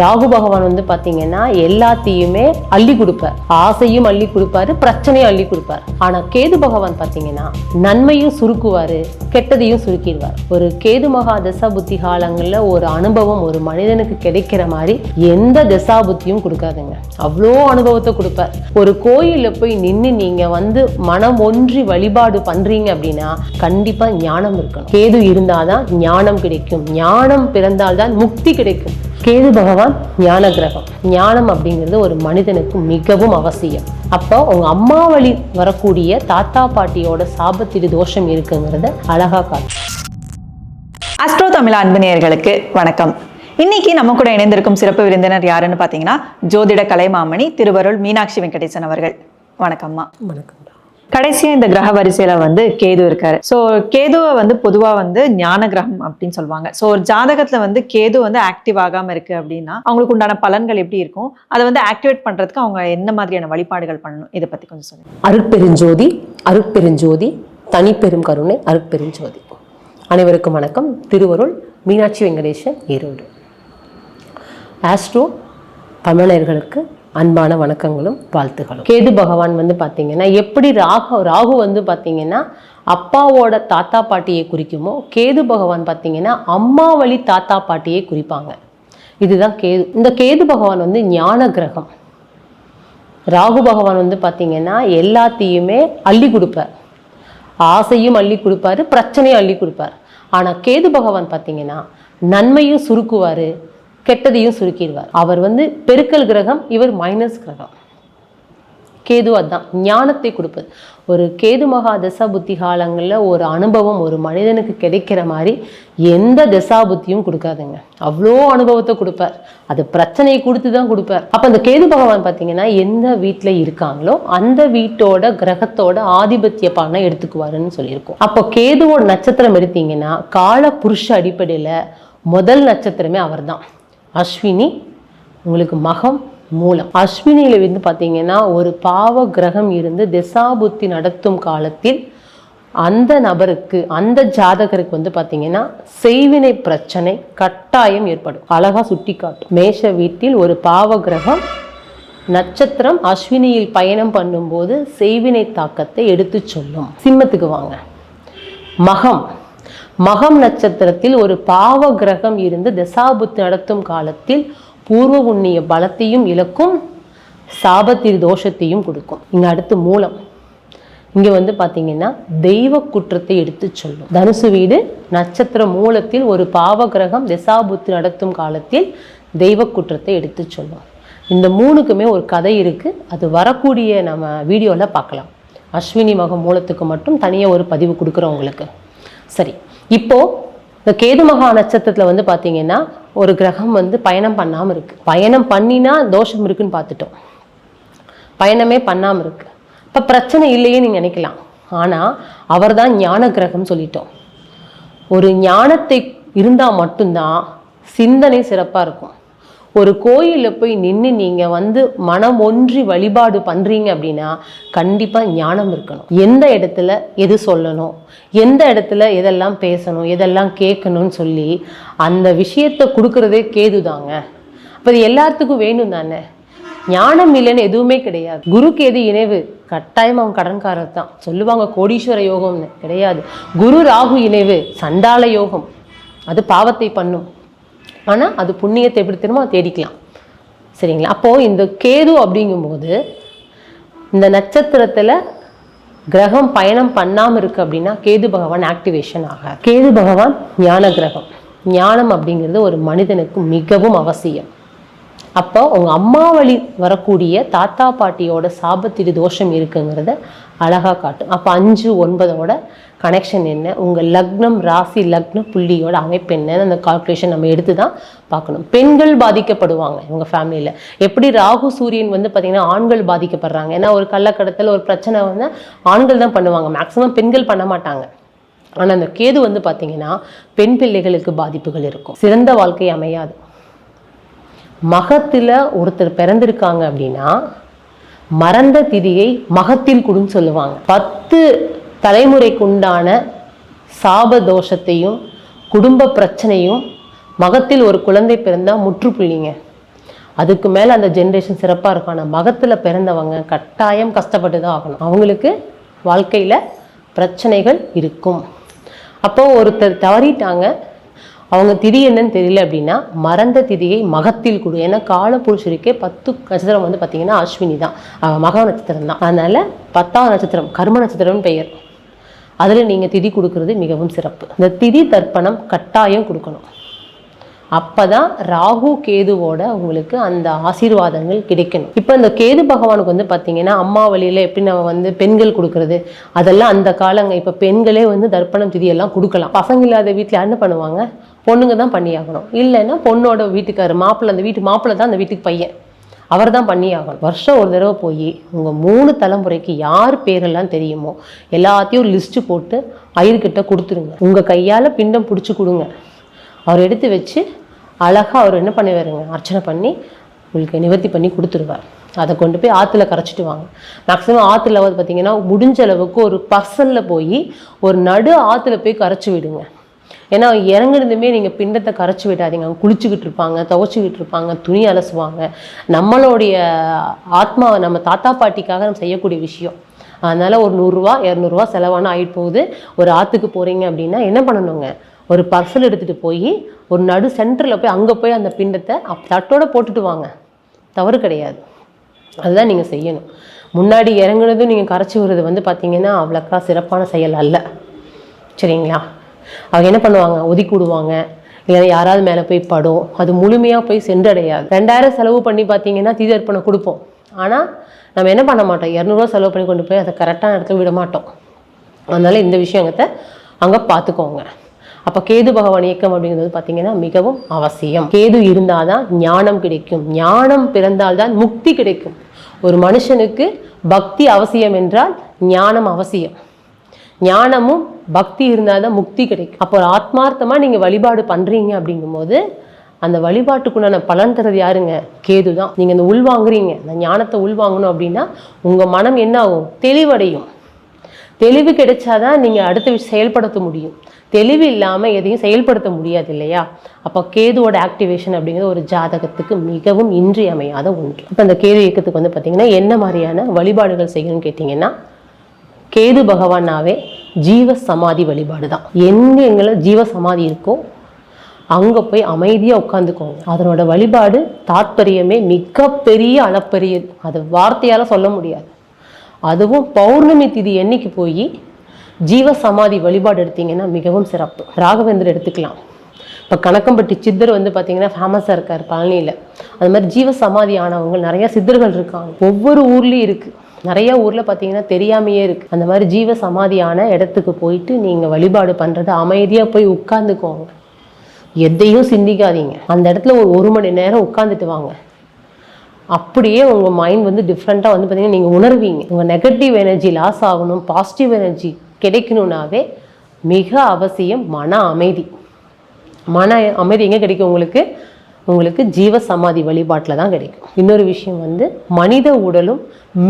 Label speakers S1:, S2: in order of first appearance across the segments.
S1: ராகு பகவான் வந்து பாத்தீங்கன்னா எல்லாத்தையுமே அள்ளி கொடுப்பார். ஆசையும் அள்ளி கொடுப்பாரு பிரச்சனையும் அள்ளி கொடுப்பார். ஆனா கேது பகவான் பாத்தீங்கன்னா நன்மையும் சுருக்குவாரு கெட்டதையும் சுருக்கிடுவார். ஒரு கேது மகா தசா புத்தி காலங்கள்ல ஒரு அனுபவம் ஒரு மனிதனுக்கு கிடைக்கிற மாதிரி எந்த தசா புத்தியும் கொடுக்காதுங்க. அவ்வளோ அனுபவத்தை கொடுப்பார். ஒரு கோயிலில் போய் நின்று நீங்க வந்து மனம் ஒன்றி வழிபாடு பண்றீங்க அப்படின்னா கண்டிப்பா ஞானம் இருக்கணும். கேது இருந்தாதான் ஞானம் கிடைக்கும். ஞானம் பிறந்தால்தான் முக்தி கிடைக்கும். கேது பகவான் ஞான கிரகம் ஞானம் அப்படிங்கிறது ஒரு மனிதனுக்கு மிகவும் அவசியம். அப்போ உங்க அம்மா வழி வரக்கூடிய தாத்தா பாட்டியோட சாபத்திரி தோஷம் இருக்குங்கிறத அழகா காட்டும்
S2: அஸ்ட்ரோ தமிழ் அன்பு வணக்கம். இன்னைக்கு நம்ம கூட இணைந்திருக்கும் சிறப்பு விருந்தினர் யாருன்னு பார்த்தீங்கன்னா ஜோதிட கலைமாமணி திருவருள் மீனாட்சி வெங்கடேசன் அவர்கள். வணக்கம்மா.
S1: வணக்கம்
S2: கடைசியா இந்த கிரக வரிசையில வந்து கேது இருக்காரு. ஸோ கேதுவை வந்து பொதுவா வந்து ஞான கிரகம் அப்படின்னு சொல்லுவாங்க. ஸோ ஒரு ஜாதகத்துல வந்து கேது வந்து ஆக்டிவ் ஆகாம இருக்கு அப்படின்னா அவங்களுக்கு உண்டான பலன்கள் எப்படி இருக்கும்? அதை வந்து ஆக்டிவேட் பண்றதுக்கு அவங்க என்ன மாதிரியான வழிபாடுகள் பண்ணணும்? இதை பத்தி கொஞ்சம் சொல்லுங்க.
S1: அருட்பெருஞ்சோதி அருட்பெருஞ்சோதி தனிப்பெரும் கருணை அருட்பெருஞ்சோதி. அனைவருக்கும் வணக்கம். திருவருள் மீனாட்சி வெங்கடேசன் ஈரோடு. ஆஸ்ட்ரோ தமிழர்களுக்கு அன்பான வணக்கங்களும் வாழ்த்துகளும் கேது பகவான் வந்து பார்த்தீங்கன்னா எப்படி ராகு ராகு வந்து பார்த்தீங்கன்னா அப்பாவோட தாத்தா பாட்டியை குறிக்குமோ கேது பகவான் பார்த்தீங்கன்னா அம்மா வழி தாத்தா பாட்டியை குறிப்பாங்க. இதுதான் கேது. இந்த கேது பகவான் வந்து ஞான கிரகம். ராகு பகவான் வந்து பார்த்தீங்கன்னா எல்லாத்தையுமே அள்ளி கொடுப்பார். ஆசையும் அள்ளி கொடுப்பாரு பிரச்சனையும் அள்ளி கொடுப்பார். ஆனால் கேது பகவான் பார்த்தீங்கன்னா நன்மையும் சுருக்குவார் கெட்டதையும் சுருக்கிடுவார். அவர் வந்து பெருக்கல் கிரகம் இவர் மைனஸ் கிரகம். கேது அதான் ஞானத்தை கொடுப்பது. ஒரு கேது மகா தசா புத்தி காலங்களில் ஒரு அனுபவம் ஒரு மனிதனுக்கு கிடைக்கிற மாதிரி எந்த தசா புத்தியும் கொடுக்காதுங்க. அவ்வளோ அனுபவத்தை கொடுப்பார். அது பிரச்சனையை கொடுத்து தான் கொடுப்பார். அப்போ அந்த கேது பகவான் பார்த்தீங்கன்னா எந்த வீட்டில் இருக்காங்களோ அந்த வீட்டோட கிரகத்தோட ஆதிபத்திய பானை எடுத்துக்குவாருன்னு சொல்லியிருக்கோம். அப்போ கேதுவோட நட்சத்திரம் எடுத்தீங்கன்னா கால புருஷ அடிப்படையில் முதல் நட்சத்திரமே அவர்தான். அஸ்வினி உங்களுக்கு மகம் மூலம். அஸ்வினியில் வந்து பார்த்தீங்கன்னா ஒரு பாவ கிரகம் இருந்து திசாபுத்தி நடத்தும் காலத்தில் அந்த நபருக்கு அந்த ஜாதகருக்கு வந்து பார்த்தீங்கன்னா செய்வினை பிரச்சனை கட்டாயம் ஏற்படும். அழகாக சுட்டி காட்டும் மேஷ வீட்டில் ஒரு பாவ கிரகம் நட்சத்திரம் அஸ்வினியில் பயணம் பண்ணும்போது செய்வினை தாக்கத்தை எடுத்து சொல்லும். சிம்மத்துக்கு வாங்க. மகம். மகம் நட்சத்திரத்தில் ஒரு பாவ கிரகம் இருந்து தசாபுத்தி நடத்தும் காலத்தில் பூர்வ உண்ணிய பலத்தையும் இழக்கும் சாபத்திரி தோஷத்தையும் கொடுக்கும். இங்கே அடுத்து மூலம். இங்கே வந்து பார்த்தீங்கன்னா தெய்வ குற்றத்தை எடுத்து சொல்லும். தனுசு வீடு நட்சத்திர மூலத்தில் ஒரு பாவ கிரகம் திசாபுத்தி நடத்தும் காலத்தில் தெய்வ குற்றத்தை எடுத்து சொல்லும். இந்த மூணுக்குமே ஒரு கதை இருக்குது அது வரக்கூடிய நம்ம வீடியோவில் பார்க்கலாம் அஸ்வினி மகம் மூலத்துக்கு மட்டும் தனியாக ஒரு பதிவு கொடுக்குறோம் உங்களுக்கு. சரி. இப்போ இந்த கேது மகா நட்சத்திரத்தில் வந்து பார்த்தீங்கன்னா ஒரு கிரகம் வந்து பயணம் பண்ணாமல் இருக்கு. பயணம் பண்ணினா தோஷம் இருக்குன்னு பார்த்துட்டோம் பயணமே பண்ணாமல் இருக்கு. இப்போ பிரச்சனை இல்லையே நீங்கள் நினைக்கலாம். ஆனால் அவர் தான் ஞான கிரகம் சொல்லிட்டோம். ஒரு ஞானத்தை இருந்தால் மட்டும்தான் சிந்தனை சிறப்பாக இருக்கும். ஒரு கோயிலில் போய் நின்று நீங்கள் வந்து மனம் ஒன்றி வழிபாடு பண்ணுறீங்க அப்படின்னா கண்டிப்பாக ஞானம் இருக்கணும். எந்த இடத்துல எது சொல்லணும்? எந்த இடத்துல எதெல்லாம் பேசணும்? எதெல்லாம் கேட்கணும்னு சொல்லி அந்த விஷயத்தை கொடுக்குறதே கேது தாங்க அப்போ அது எல்லாத்துக்கும் வேணும் தானே? ஞானம் இல்லைன்னு எதுவுமே கிடையாது. குரு கேது இணைவு? கட்டாயம் அவன் கடன்காரர் தான். சொல்லுவாங்க கோடீஸ்வர யோகம்னு. கிடையாது. குரு ராகு இணைவு சண்டால யோகம். அது பாவத்தை பண்ணும். ஆனால் அது புண்ணியத்தை எப்படி திரும்ப தேடிக்கலாம். சரிங்களா? அப்போது இந்த கேது அப்படிங்கும்போது இந்த நட்சத்திரத்தில் கிரகம் பயணம் பண்ணாமல் இருக்குது அப்படின்னா கேது பகவான் ஆக்டிவேஷன் ஆகாது. கேது பகவான் ஞான கிரகம். ஞானம் அப்படிங்கிறது ஒரு மனிதனுக்கு மிகவும் அவசியம். அப்போ உங்கள் அம்மா வழி வரக்கூடிய தாத்தா பாட்டியோட சாபத்திடு தோஷம் இருக்குங்கிறத அழகாக காட்டும். அப்போ அஞ்சு ஒன்பதோட கனெக்ஷன் என்ன? உங்கள் லக்னம் ராசி லக்ன புள்ளியோட அமைப்பு என்னன்னு அந்த கால்குலேஷன் நம்ம எடுத்து தான் பார்க்கணும். பெண்கள் பாதிக்கப்படுவாங்க இவங்க ஃபேமிலியில் எப்படி ராகு சூரியன் வந்து பார்த்திங்கன்னா ஆண்கள் பாதிக்கப்படுறாங்க. ஏன்னா ஒரு கள்ளக்கடத்தில் ஒரு பிரச்சனை வந்து ஆண்கள் தான் பண்ணுவாங்க. மேக்ஸிமம் பெண்கள் பண்ண மாட்டாங்க. ஆனால் அந்த கேது வந்து பார்த்திங்கன்னா பெண் பிள்ளைகளுக்கு பாதிப்புகள் இருக்கும். சிறந்த வாழ்க்கை அமையாது. மகத்தில் ஒருத்தர் பிறந்திருக்காங்க அப்படின்னா மறந்த திதியை மகத்தில் குடுன்னு சொல்லுவாங்க. பத்து தலைமுறைக்கு உண்டான சாப தோஷத்தையும் குடும்ப பிரச்சனையும் மகத்தில் ஒரு குழந்தை பிறந்தால் முற்றுப்புள்ளிங்க. அதுக்கு மேலே அந்த ஜென்ரேஷன் சிறப்பாக இருக்கும் ஆனால் மகத்தில் பிறந்தவங்க கட்டாயம் கஷ்டப்பட்டு தான் ஆகணும். அவங்களுக்கு வாழ்க்கையில் பிரச்சனைகள் இருக்கும். அப்போ ஒருத்தர் தவறிட்டாங்க. அவங்க திதி என்னன்னு தெரியல அப்படின்னா மறந்த திதியை மகத்தில் கொடு. ஏன்னா காலபுருஷருக்கே பத்து நட்சத்திரம் வந்து பார்த்தீங்கன்னா அஸ்வினி தான். மகா நட்சத்திரம் தான். அதனால பத்தாம் நட்சத்திரம் கர்ம நட்சத்திரம்னு பெயர். அதில் நீங்கள் திதி கொடுக்கறது மிகவும் சிறப்பு. இந்த திதி தர்ப்பணம் கட்டாயம் கொடுக்கணும். அப்பதான் ராகு கேதுவோட உங்களுக்கு அந்த ஆசீர்வாதங்கள் கிடைக்கணும். இப்போ இந்த கேது பகவானுக்கு வந்து பார்த்தீங்கன்னா அம்மா வழியில் எப்படி நம்ம வந்து பெண்கள் கொடுக்கறது அதெல்லாம் அந்த காலங்க இப்போ பெண்களே வந்து தர்ப்பணம் திதியெல்லாம் கொடுக்கலாம். பசங்க இல்லாத வீட்டில் என்ன பண்ணுவாங்க? பொண்ணுங்க தான் பண்ணியாகணும். இல்லைன்னா பொண்ணோட வீட்டுக்காரு மாப்பிள்ளை அந்த வீட்டு மாப்பிள்ளை தான் அந்த வீட்டுக்கு பையன். அவர் தான் பண்ணி ஆகணும் வருஷம் ஒரு தடவை போய் உங்கள் மூணு தலைமுறைக்கு யார் பேரெல்லாம் தெரியுமோ எல்லாத்தையும் ஒரு லிஸ்ட்டு போட்டு ஐயர்கிட்ட கொடுத்துருங்க. உங்கள் கையால் பிண்டம் பிடிச்சி கொடுங்க. அவர் எடுத்து வச்சு அழகாக அவர் என்ன பண்ணுவாருங்க? அர்ச்சனை பண்ணி உங்களுக்கு நிவர்த்தி பண்ணி கொடுத்துருவார். அதை கொண்டு போய் ஆற்றுல கரைச்சிட்டு வாங்க. மேக்ஸிமம் ஆற்றுல வந்து பார்த்தீங்கன்னா முடிஞ்ச அளவுக்கு ஒரு பர்சனில் போய் ஒரு நடு ஆற்றுல போய் கரைச்சி விடுங்க. ஏன்னா இறங்குனதுமே நீங்கள் பிண்டத்தை கரைச்சி விடாதீங்க. அவங்க குளிச்சுக்கிட்டு இருப்பாங்க துவைச்சிக்கிட்டு இருப்பாங்க துணி அலசுவாங்க. நம்மளுடைய ஆத்மாவை நம்ம தாத்தா பாட்டிக்காக நம்ம செய்யக்கூடிய விஷயம். அதனால் ஒரு நூறுரூவா இரநூறுவா செலவான ஆகிட்டு போகுது ஒரு ஆற்றுக்கு போகிறீங்க அப்படின்னா என்ன பண்ணணுங்க? ஒரு பர்சல் எடுத்துகிட்டு போய் ஒரு நடு சென்டரில் போய் அங்கே போய் அந்த பிண்டத்தை அப் தட்டோட போட்டுட்டு வாங்க. தவறு கிடையாது. அதுதான் நீங்கள் செய்யணும். முன்னாடி இறங்குனதும் நீங்கள் கரைச்சி விடுறது வந்து பார்த்தீங்கன்னா அவ்வளோக்கா சிறப்பான செயல் அல்ல. சரிங்களா? அவங்க என்ன பண்ணுவாங்க? ஒதுக்கி விடுவாங்க இல்லைன்னா யாராவது மேலே போய் படும். அது முழுமையாக போய் சென்றடையாது. ரெண்டாயிரம் செலவு பண்ணி பார்த்தீங்கன்னா தீதர்ப்பணம் கொடுப்போம். ஆனால் நம்ம என்ன பண்ண மாட்டோம்? இரநூறுவா செலவு பண்ணி கொண்டு போய் அதை கரெக்டான இடத்துல விட மாட்டோம். அதனால் இந்த விஷயத்தை அங்கே பார்த்துக்கோங்க. அப்போ கேது பகவான் இயக்கம் அப்படிங்கிறது பார்த்தீங்கன்னா மிகவும் அவசியம். கேது இருந்தால் தான் ஞானம் கிடைக்கும். ஞானம் பிறந்தால்தான் முக்தி கிடைக்கும். ஒரு மனுஷனுக்கு பக்தி அவசியம் என்றால் ஞானம் அவசியம். ஞானமும் பக்தி இருந்தால் தான் முக்தி கிடைக்கும். அப்போ ஆத்மார்த்தமாக நீங்கள் வழிபாடு பண்ணுறீங்க அப்படிங்கும்போது அந்த வழிபாட்டுக்குண்டான பலன் தரது யாருங்க? கேது தான் நீங்கள் இந்த உள்வாங்குறீங்க இந்த ஞானத்தை உள்வாங்கணும் அப்படின்னா உங்கள் மனம் என்ன ஆகும்? தெளிவடையும். தெளிவு கிடைச்சாதான் நீங்கள் அடுத்த செயல்படுத்த முடியும். தெளிவு இல்லாமல் எதையும் செயல்படுத்த முடியாது இல்லையா? அப்போ கேதுவோட ஆக்டிவேஷன் அப்படிங்கிறது ஒரு ஜாதகத்துக்கு மிகவும் இன்றியமையாத ஒன்று. இப்போ அந்த கேது இயக்கத்துக்கு வந்து பார்த்தீங்கன்னா என்ன மாதிரியான வழிபாடுகள் செய்யணும்னு கேட்டிங்கன்னா கேது பகவானாவே ஜீவ சமாதி வழிபாடு தான். எங்கே எங்களை ஜீவ சமாதி இருக்கோ அங்கே போய் அமைதியாக உட்காந்துக்கோங்க அதனோட வழிபாடு தாத்பரியமே மிகப்பெரிய அளப்பரியது அது வார்த்தையால் சொல்ல முடியாது. அதுவும் பௌர்ணமி திதி என்னைக்கு போய் ஜீவ சமாதி வழிபாடு எடுத்தீங்கன்னா மிகவும் சிறப்பு. ராகவேந்தர் எடுத்துக்கலாம். இப்போ கணக்கம்பட்டி சித்தர் வந்து பார்த்தீங்கன்னா ஃபேமஸாக இருக்கார் பழனியில் அது மாதிரி ஜீவ சமாதி ஆனவங்க நிறையா சித்தர்கள் இருக்காங்க. ஒவ்வொரு ஊர்லேயும் இருக்குது நிறைய ஊரில் பார்த்தீங்கன்னா தெரியாமையே இருக்குது அந்த மாதிரி ஜீவ சமாதியான இடத்துக்கு போயிட்டு நீங்கள் வழிபாடு பண்ணுறது அமைதியாக போய் உட்காந்துக்கோங்க எதையும் சிந்திக்காதீங்க. அந்த இடத்துல ஒரு ஒரு மணி நேரம் உட்காந்துட்டு வாங்க. அப்படியே உங்கள் மைண்ட் வந்து டிஃப்ரெண்ட்டாக வந்து பார்த்தீங்கன்னா நீங்கள் உணர்வீங்க. உங்கள் நெகட்டிவ் எனர்ஜி லாஸ் ஆகணும் பாசிட்டிவ் எனர்ஜி கிடைக்கணும்னாவே மிக அவசியம் மன அமைதி. மன அமைதி எங்கே கிடைக்கும் உங்களுக்கு? உங்களுக்கு ஜீவ சமாதி வழிபாட்டில் தான் கிடைக்கும். இன்னொரு விஷயம் வந்து மனித உடலும்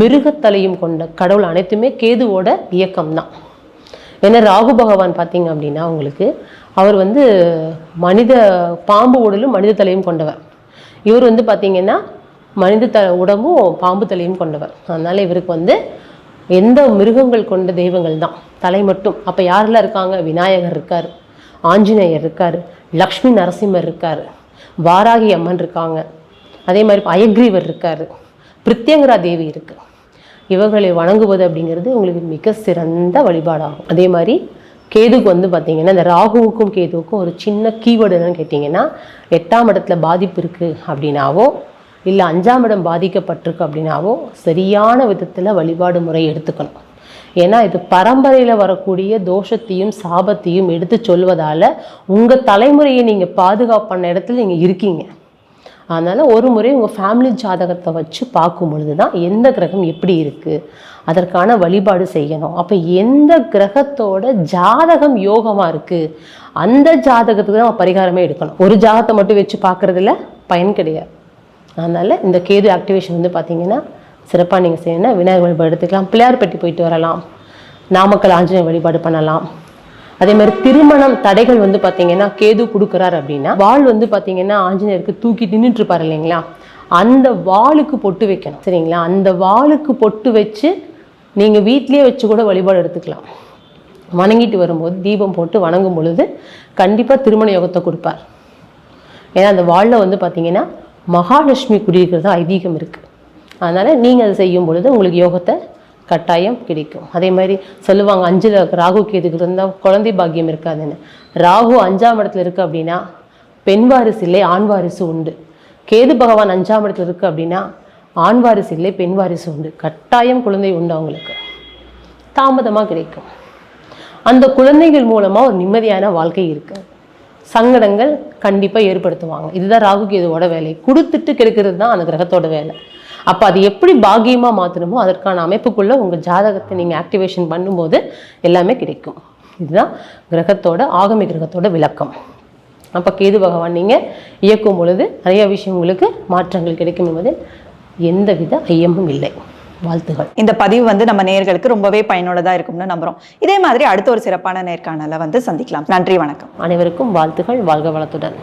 S1: மிருகத்தலையும் கொண்ட கடவுள் அனைத்துமே கேதுவோட இயக்கம் தான். ஏன்னா ராகு பகவான் பார்த்தீங்க அப்படின்னா உங்களுக்கு அவர் வந்து மனித பாம்பு உடலும் மனித தலையும் கொண்டவர். இவர் வந்து பார்த்தீங்கன்னா மனித த உடம்பும் பாம்பு தலையும் கொண்டவர். அதனால் இவருக்கு வந்து எந்த மிருகங்கள் கொண்ட தெய்வங்கள் தான். தலை மட்டும். அப்போ யாரெல்லாம் இருக்காங்க? விநாயகர் இருக்கார் ஆஞ்சநேயர் இருக்கார் லக்ஷ்மி நரசிம்மர் இருக்கார். வாராகி அம்மன் இருக்காங்க. அதே மாதிரி அயக்ரீவர் இருக்கார். பிரித்யங்கரா தேவி இருக்குது இவர்களை வணங்குவது அப்படிங்கிறது உங்களுக்கு மிக சிறந்த வழிபாடாகும். அதே மாதிரி கேதுக்கு வந்து பார்த்தீங்கன்னா இந்த ராகுவுக்கும் கேதுவுக்கும் ஒரு சின்ன கீவேர்டு என்னன்னு கேட்டிங்கன்னா எட்டாம் இடத்துல பாதிப்பு இருக்குது அப்படின்னாவோ இல்லை அஞ்சாம் இடம் பாதிக்கப்பட்டிருக்கு அப்படின்னாவோ சரியான விதத்தில் வழிபாடு முறை எடுத்துக்கணும். ஏன்னா இது பரம்பரையில் வரக்கூடிய தோஷத்தையும் சாபத்தையும் எடுத்து சொல்வதால் உங்கள் தலைமுறையை நீங்கள் பாதுகாப்பான இடத்துல நீங்கள் இருக்கீங்க. அதனால் ஒரு முறை உங்கள் ஃபேமிலி ஜாதகத்தை வச்சு பார்க்கும் பொழுது தான் எந்த கிரகம் எப்படி இருக்குது அதற்கான வழிபாடு செய்யணும். அப்போ எந்த கிரகத்தோட ஜாதகம் யோகமாக இருக்குது அந்த ஜாதகத்துக்கு தான் பரிகாரமே எடுக்கணும். ஒரு ஜாதகத்தை மட்டும் வச்சு பார்க்குறதுல பயன் கிடையாது. அதனால் இந்த கேது ஆக்டிவேஷன் வந்து பார்த்திங்கன்னா சிறப்பாக நீங்கள் செய்யணும்னா விநாயகர் வழிபாடு எடுத்துக்கலாம். பிள்ளையார்பட்டி போயிட்டு வரலாம். நாமக்கல் ஆஞ்சநேயர் வழிபாடு பண்ணலாம். அதே மாதிரி திருமணம் தடைகள் வந்து பார்த்தீங்கன்னா கேது கொடுக்குறாரு அப்படின்னா வாள் வந்து பார்த்தீங்கன்னா ஆஞ்சநேயருக்கு தூக்கி நின்றுட்டு இருப்பார் இல்லைங்களா? அந்த வாளுக்கு பொட்டு வைக்கணும். சரிங்களா? அந்த வாளுக்கு பொட்டு வச்சு நீங்கள் வீட்லேயே வச்சு கூட வழிபாடு எடுத்துக்கலாம். வணங்கிட்டு வரும்போது தீபம் போட்டு வணங்கும் பொழுது கண்டிப்பாக திருமண யோகத்தை கொடுப்பார். ஏன்னா அந்த வாளில் வந்து பார்த்தீங்கன்னா மகாலட்சுமி குடியிருக்கிறது ஐதீகம் இருக்குது அதனால் நீங்கள் அதை செய்யும் பொழுது உங்களுக்கு யோகத்தை கட்டாயம் கிடைக்கும். அதே மாதிரி சொல்லுவாங்க அஞ்சில் ராகு கேதுக்கு இருந்தால் குழந்தை பாக்கியம் இருக்காதுன்னு. ராகு அஞ்சாம் இடத்துல இருக்குது அப்படின்னா பெண் வாரிசு இல்லை ஆண் வாரிசு உண்டு. கேது பகவான் அஞ்சாம் இடத்துல இருக்குது அப்படின்னா ஆண் வாரிசு இல்லை பெண் வாரிசு உண்டு. கட்டாயம் குழந்தை உண்டு அவங்களுக்கு. தாமதமாக கிடைக்கும். அந்த குழந்தைகள் மூலமாக ஒரு நிம்மதியான வாழ்க்கை இருக்கு. சங்கடங்கள் கண்டிப்பாக ஏற்படுத்துவாங்க. இதுதான் ராகு கேதுவோட வேலை. கொடுத்துட்டு கெடுக்கிறது தான் அந்த கிரகத்தோட வேலை. அப்போ அது எப்படி பாக்கியமாக மாற்றணுமோ அதற்கான அமைப்புக்குள்ளே உங்கள் ஜாதகத்தை நீங்கள் ஆக்டிவேஷன் பண்ணும்போது எல்லாமே கிடைக்கும். இதுதான் கிரகத்தோட ஆகமி கிரகத்தோட விளக்கம். அப்போ கேது பகவான் நீங்கள் இயக்கும் பொழுது நிறைய விஷயங்களுக்கு மாற்றங்கள் கிடைக்கும் என்பதில் எந்தவித ஐயமும் இல்லை. வாழ்த்துகள்.
S2: இந்த பதிவு வந்து நம்ம நேர்களுக்கு ரொம்பவே பயனுள்ளதா இருக்கும்னு நம்புறோம். இதே மாதிரி அடுத்த ஒரு சிறப்பான நேர்காணலை வந்து சந்திக்கலாம். நன்றி வணக்கம்.
S1: அனைவருக்கும் வாழ்த்துகள் வாழ்க வளத்துடன்.